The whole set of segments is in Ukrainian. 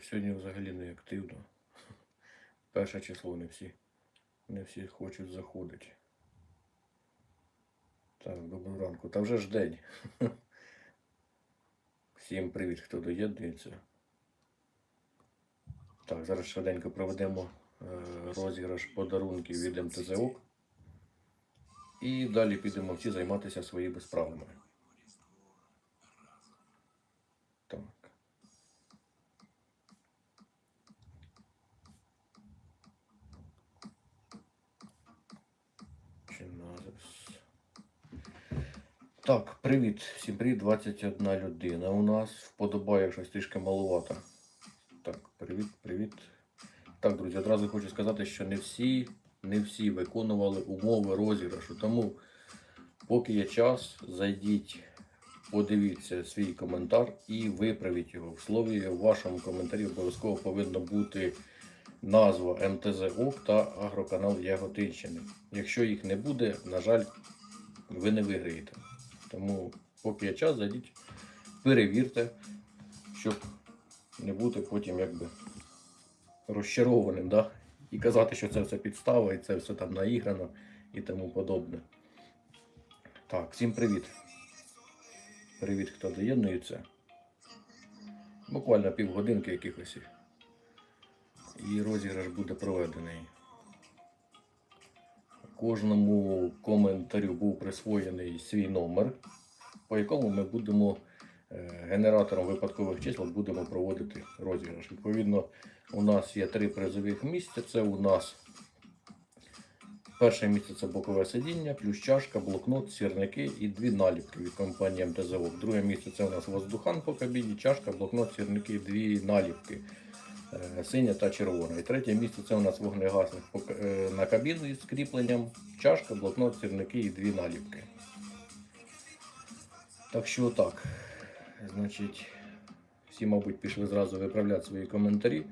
що сьогодні взагалі не активно. Перше число не всі. Не всі хочуть заходити. Так, доброго ранку. Та вже ж день. Всім привіт, хто доєднується. Так, зараз швиденько проведемо е, розіграш подарунків від МТЗО. І далі підемо всі займатися своїми справами. Так. Чи назис? Так, привіт. Всім привіт, 21 людина. У нас вподобає щось трішки маловато. Так, привіт, привіт. Так, друзі, одразу хочу сказати, що не всі, не всі виконували умови розіграшу. Тому, поки є час, зайдіть, подивіться свій коментар і виправіть його. В слові в вашому коментарі обов'язково повинна бути назва МТЗ ОК та агроканал Яготинщини. Якщо їх не буде, на жаль, ви не виграєте. Тому, поки є час, зайдіть, перевірте, щоб не бути потім якби розчарованим, да? і казати, що це все підстава, і це все там наіграно і тому подобне. Так, всім привіт. Привіт, хто доєднується. Буквально півгодинки якихось. І розіграш буде проведений. Кожному коментарю був присвоєний свій номер, по якому ми будемо е, генератором випадкових чисел будемо проводити розіграш. Відповідно, у нас є три призових місця. Це у нас перше місце це бокове сидіння, плюс чашка, блокнот, сірники і дві наліпки від компанії МТЗО. Друге місце це у нас воздухан по кабіні, чашка, блокнот, сірники, дві наліпки. Е, Синя та червона. І третє місце це у нас вогнегасник е, на кабіну із кріпленням, чашка, блокнот, сірники і дві наліпки. Так що так. Значить, всі, мабуть, пішли зразу виправляти свої коментарі.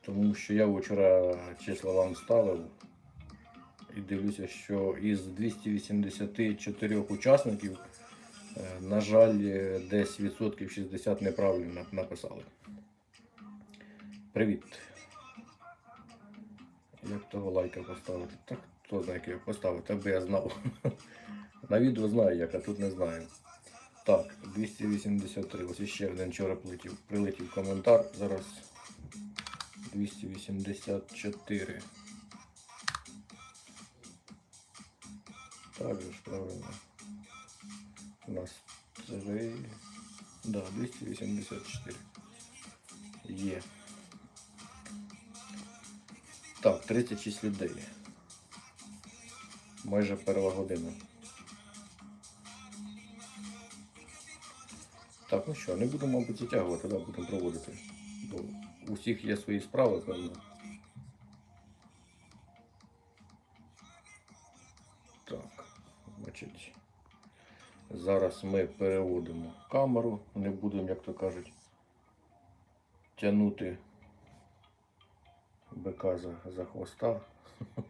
Тому що я вчора числа вам ставив і дивлюся, що із 284 учасників, на жаль, е, десь відсотків 60 неправильно написали. Привіт. Як того лайка поставити? Так, хто знає, як його поставити, аби я знав. На відео знаю як, а тут не знаю. Так, 283. Ось іще один вчора прилетів, прилетів коментар. Зараз 284. Так же ж правильно. У нас 3. Да, 284. Є. Так, 36 людей. Майже перша година. Так, ну що, не будемо, мабуть, затягувати, да, будемо проводити. Бо у всіх є свої справи, певно. Зараз ми переводимо камеру, не будемо, як то кажуть, тягнути бика за, за хвоста.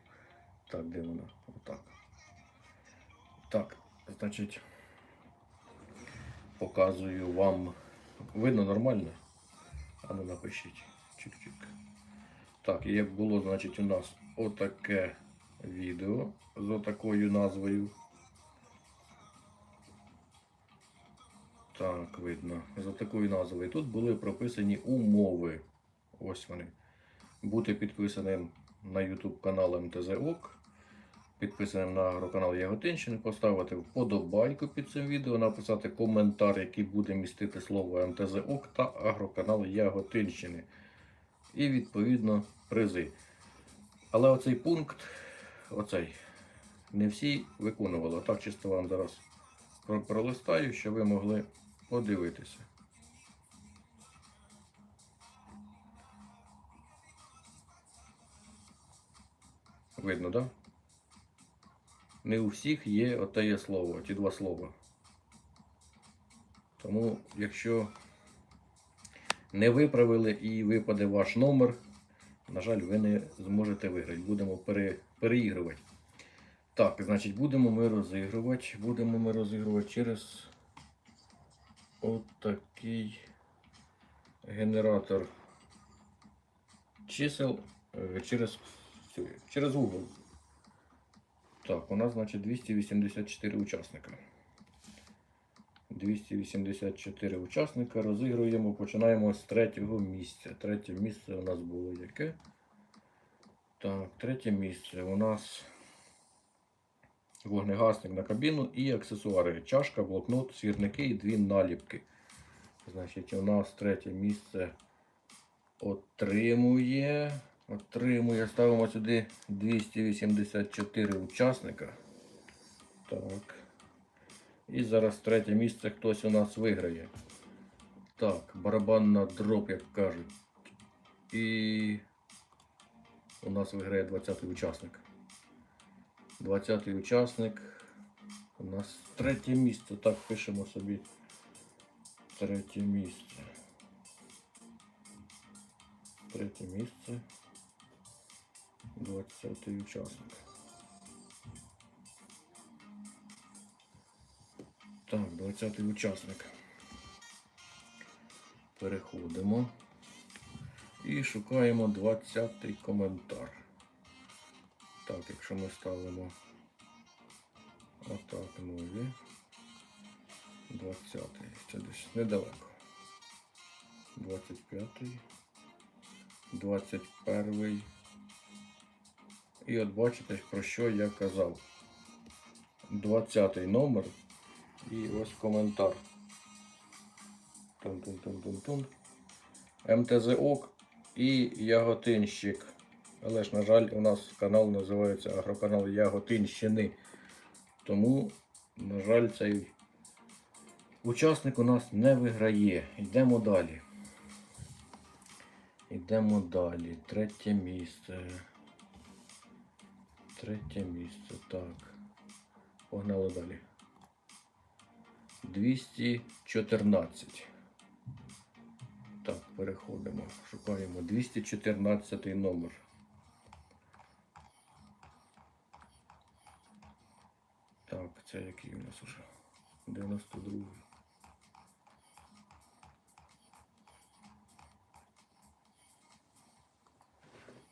Так, де вона? Отак. Так, значить, показую вам. Видно нормально? А ну напишіть. Чик-чик. Так, як було, значить, у нас отаке відео з отакою назвою. Так, видно. За такою назвою. Тут були прописані умови. Ось вони. Бути підписаним на YouTube канал МТЗ ОК, підписаним на агроканал Яготинщини, поставити вподобайку під цим відео, написати коментар, який буде містити слово МТЗ ОК та агроканал Яготинщини. І відповідно призи. Але оцей пункт, оцей, не всі виконували. Так чисто вам зараз пролистаю, щоб ви могли подивитися. Видно, так? Да? Не у всіх є оте є слово, ті два слова. Тому, якщо не виправили і випаде ваш номер, на жаль, ви не зможете виграти. Будемо пере, переігрувати. Так, значить, будемо ми розігрувати. Будемо ми розігрувати через отакий генератор чисел е, через, через Google. Так, у нас, значить, 284 учасника. 284 учасника. Розігруємо. Починаємо з третього місця. Третє місце у нас було яке? Так, третє місце у нас вогнегасник на кабіну і аксесуари. Чашка, блокнот, сірники і дві наліпки. Значить, у нас третє місце отримує. Отримує. Ставимо сюди 284 учасника. Так. І зараз третє місце хтось у нас виграє. Так, барабан на дроп, як кажуть. І у нас виграє 20-й учасник. 20-й учасник. У нас третє місце. Так, пишемо собі. Третє місце. Третє місце. 20-й учасник. Так, 20-й учасник. Переходимо. І шукаємо 20-й коментар. Так, якщо ми ставимо отак нові. 20-й. Це десь недалеко. 25-й. 21-й. І от бачите, про що я казав. 20-й номер. І ось коментар. Тун-тун-тун-тун-тун. МТЗ ОК і Яготинщик. Але ж, на жаль, у нас канал називається Агроканал Яготинщини. Тому, на жаль, цей учасник у нас не виграє. Йдемо далі. Йдемо далі. Третє місце. Третє місце. Так. Погнали далі. 214. Так, переходимо. Шукаємо 214 номер. Так, це який у нас уже? 92.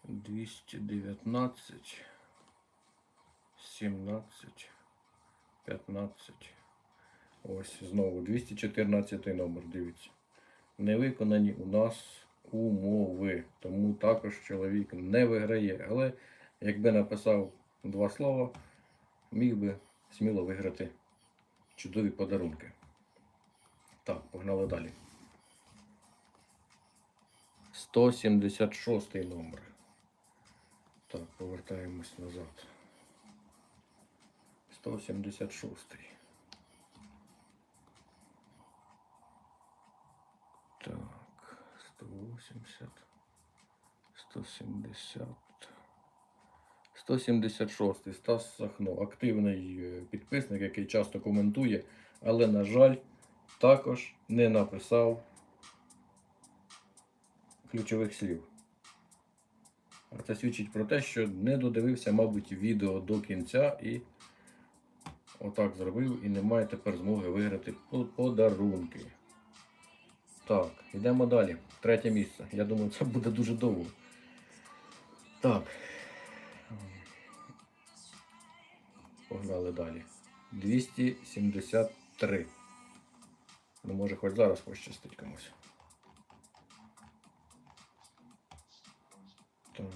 Двісті дев'ятнадцять, сімнадцять, п'ятнадцять. Ось знову 214 номер, дивіться. Не виконані у нас умови. Тому також чоловік не виграє. Але якби написав два слова, міг би сміло виграти чудові подарунки. Так, погнали далі. 176 номер. Так, повертаємось назад. 176. Так, 180, 170, 176. Стас Сахно. Активний е, підписник, який часто коментує, але, на жаль, також не написав ключових слів. Це свідчить про те, що не додивився, мабуть, відео до кінця і отак зробив і не має тепер змоги виграти подарунки. Так, йдемо далі. Третє місце. Я думаю, це буде дуже довго. Так. Погнали далі. 273. Ну, може, хоч зараз пощастить комусь. Так.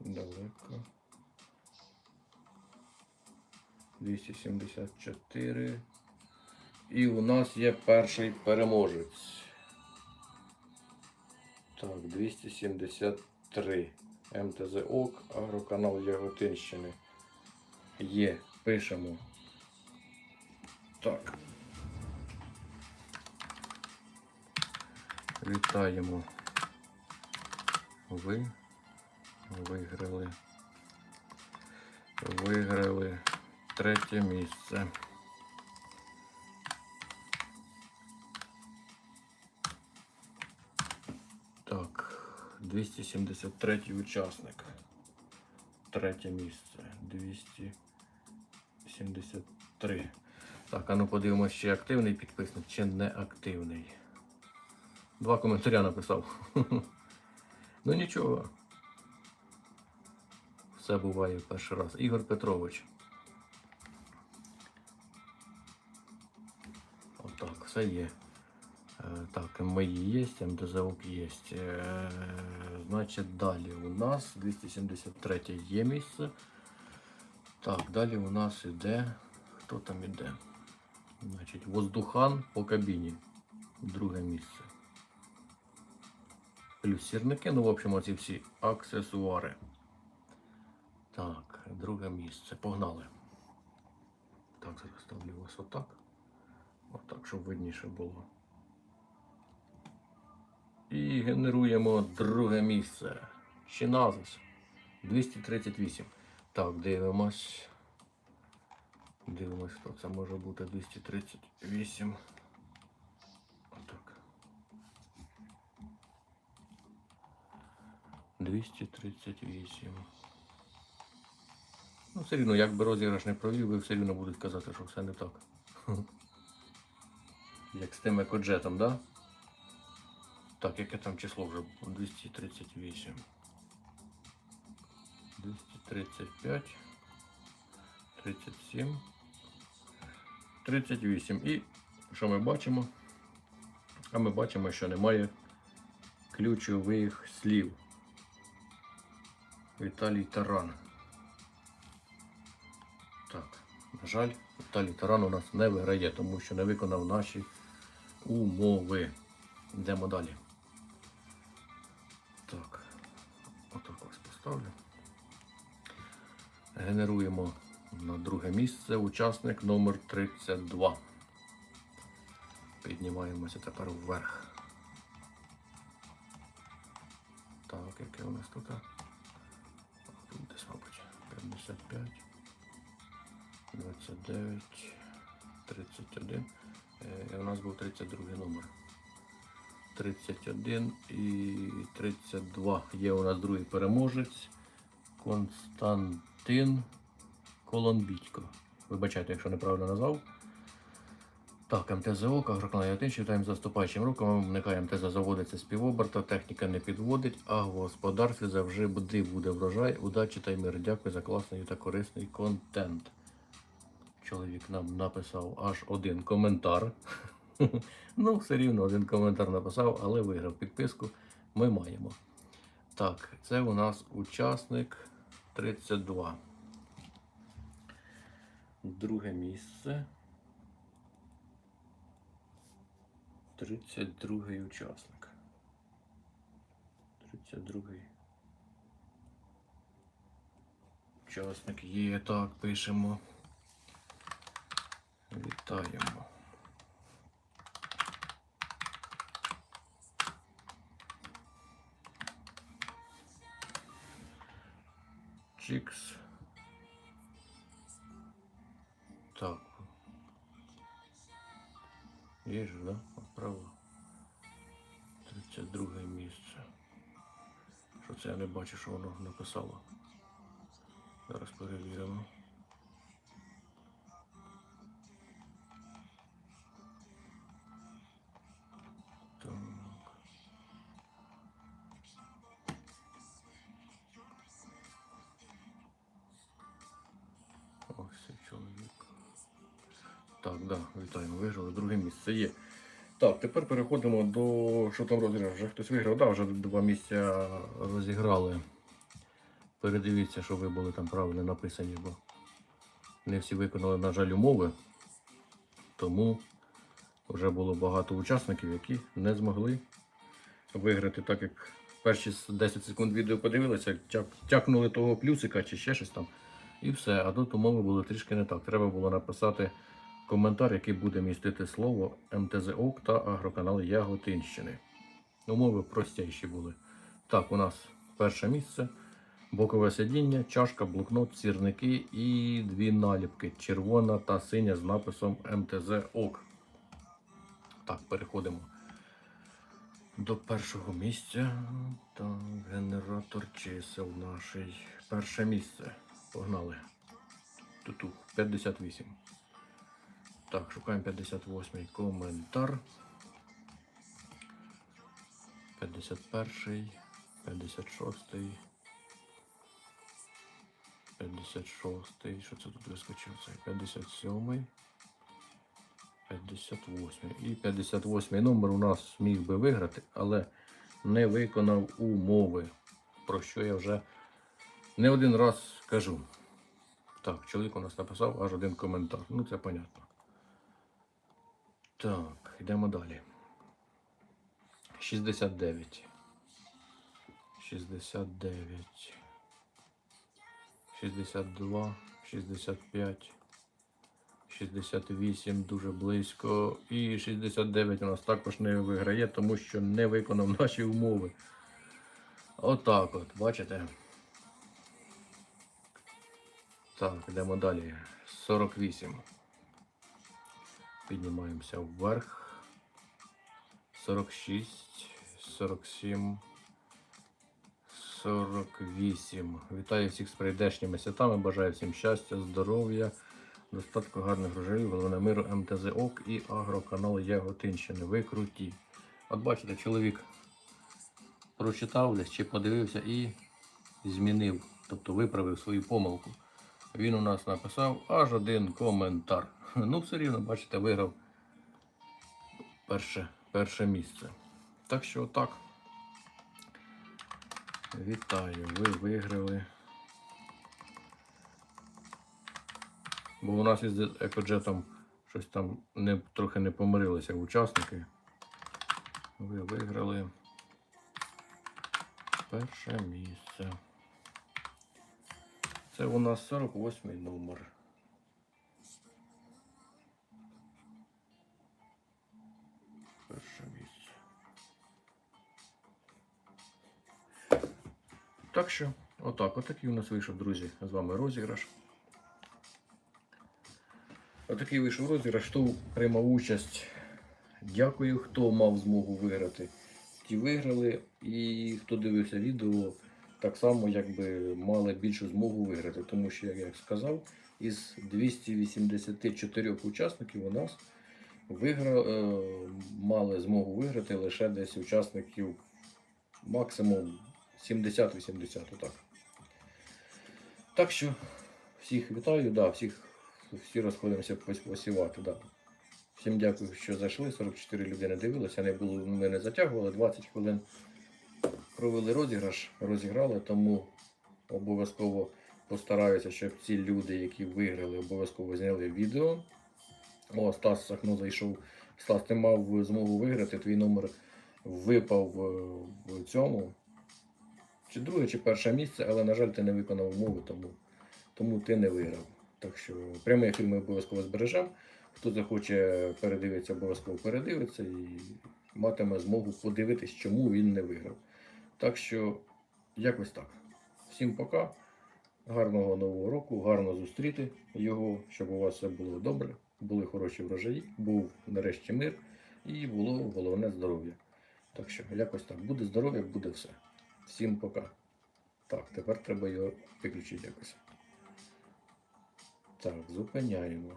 Далеко. 274. І у нас є перший переможець. Так, 273. МТЗ ОК, агроканал Яготинщини. Є. Пишемо. Так. Вітаємо. Ви виграли. Виграли третє місце. 273 учасник. Третє місце. 273. Так, а ну подивимось, чи активний підписник, чи не активний. Два коментаря написав. ну нічого. Все буває перший раз. Ігор Петрович. Отак, все є. Так, мої є, МДЗОК є. Е, Значить, далі у нас 273 є місце. Так, далі у нас іде. Хто там іде? Значить, воздухан по кабіні. Друге місце. Плюс сірники, ну, в общем, оці всі аксесуари. Так, друге місце. Погнали. Так, зараз ставлю вас отак. Отак, щоб видніше було. І генеруємо друге місце. Чиназис. 238. Так, дивимось. Дивимось, хто це може бути 238. Отак. 238. Ну, все рівно, як би розіграш не провів, ви все рівно будуть казати, що все не так. Як з тим екоджетом, да? Так, яке там число вже було? 238. 235. 37. 38. І що ми бачимо? А ми бачимо, що немає ключових слів. Віталій Таран. Так, на жаль, Віталій Таран у нас не виграє, тому що не виконав наші умови. Йдемо далі. Так, отак ось поставлю. Генеруємо на друге місце учасник номер 32. Піднімаємося тепер вверх. Так, яке у нас тут? Тут десь, мабуть, 55, 29, 31. Е, і у нас був 32 номер. 31 і 32. Є у нас другий переможець. Константин Колонбітько. Вибачайте, якщо неправильно назвав. Так, МТЗО, агроканал 1, читаємо заступаючим роком, вмикає МТЗ заводиться з півоберта, техніка не підводить, а в господарстві завжди буде, буде врожай. Удачі та й мир. Дякую за класний та корисний контент. Чоловік нам написав аж один коментар. ну, все рівно один коментар написав, але виграв підписку. Ми маємо. Так, це у нас учасник 32. Друге місце. 32 учасник. 32 учасник є. Так, пишемо. Вітаємо. Чікс. Так. Є ж, да? Право. 32 місце. Що це я не бачу, що воно написало. Зараз перевіримо. Чоловік. Так, да, вітаємо, виграли. Друге місце є. Так, тепер переходимо до. Що там розіграв? Вже хтось виграв, да, вже два місця розіграли. Передивіться, що ви були там правильно написані, бо не всі виконали, на жаль, умови. Тому вже було багато учасників, які не змогли виграти, так як перші 10 секунд відео подивилися, тяк- тякнули того плюсика чи ще щось там. І все. А тут умови були трішки не так. Треба було написати коментар, який буде містити слово МТЗ ОК та агроканал Яготинщини. Умови простіші були. Так, у нас перше місце. Бокове сидіння, чашка, блокнот, сірники і дві наліпки червона та синя з написом МТЗ ОК. Так, переходимо до першого місця. Так, генератор чисел наш. Перше місце. Погнали. Тут 58. Так, шукаємо 58 коментар. 51, 56, 56, що це тут вискочив? Це 57, 58. І 58 номер у нас міг би виграти, але не виконав умови, про що я вже не один раз кажу. Так, чоловік у нас написав аж один коментар. Ну, це понятно. Так, йдемо далі. 69. 69. 62, 65, 68 дуже близько. І 69 у нас також не виграє, тому що не виконав наші умови. Отак от, бачите? Так, йдемо далі. 48. Піднімаємося вверх. 46, 47, 48. Вітаю всіх з прийдешніми святами. Бажаю всім щастя, здоров'я, достатку гарних грошей, головне миру, МТЗ ОК і агроканал Яготинщини. Ви круті. От бачите, чоловік прочитав десь чи подивився і змінив, тобто виправив свою помилку. Він у нас написав аж один коментар. Ну, все рівно, бачите, виграв перше, перше місце. Так що так. Вітаю, ви виграли. Бо у нас із екоджетом щось там не, трохи не помирилися учасники. Ви виграли перше місце. Це у нас 48 номер. Перше місце. Так що, отак, отакий у нас вийшов, друзі, з вами розіграш. Отакий вийшов розіграш, хто приймав участь. Дякую, хто мав змогу виграти. Ті виграли, і хто дивився відео, так само якби мали більшу змогу виграти. Тому що, як я сказав, із 284 учасників у нас вигра... е, мали змогу виграти лише десь учасників максимум 70-80. Отак. Так що всіх вітаю, да, всіх, всі розходимося посівати. Да. Всім дякую, що зайшли. 44 людини дивилися, не було, ми не затягували, 20 хвилин провели розіграш, розіграли, тому обов'язково постараюся, щоб ці люди, які виграли, обов'язково зняли відео. О, Стас Сахно зайшов. Стас, ти мав змогу виграти, твій номер випав е, в цьому. Чи друге, чи перше місце, але, на жаль, ти не виконав умови, тому, тому ти не виграв. Так що прямий ефір ми обов'язково збережемо. Хто захоче передивитися, обов'язково передивиться і матиме змогу подивитись, чому він не виграв. Так що, якось так. Всім пока. Гарного нового року, гарно зустріти його, щоб у вас все було добре, були хороші врожаї, був нарешті мир і було головне здоров'я. Так що, якось так. Буде здоров'я, буде все. Всім пока. Так, тепер треба його виключити якось. Так, зупиняємо.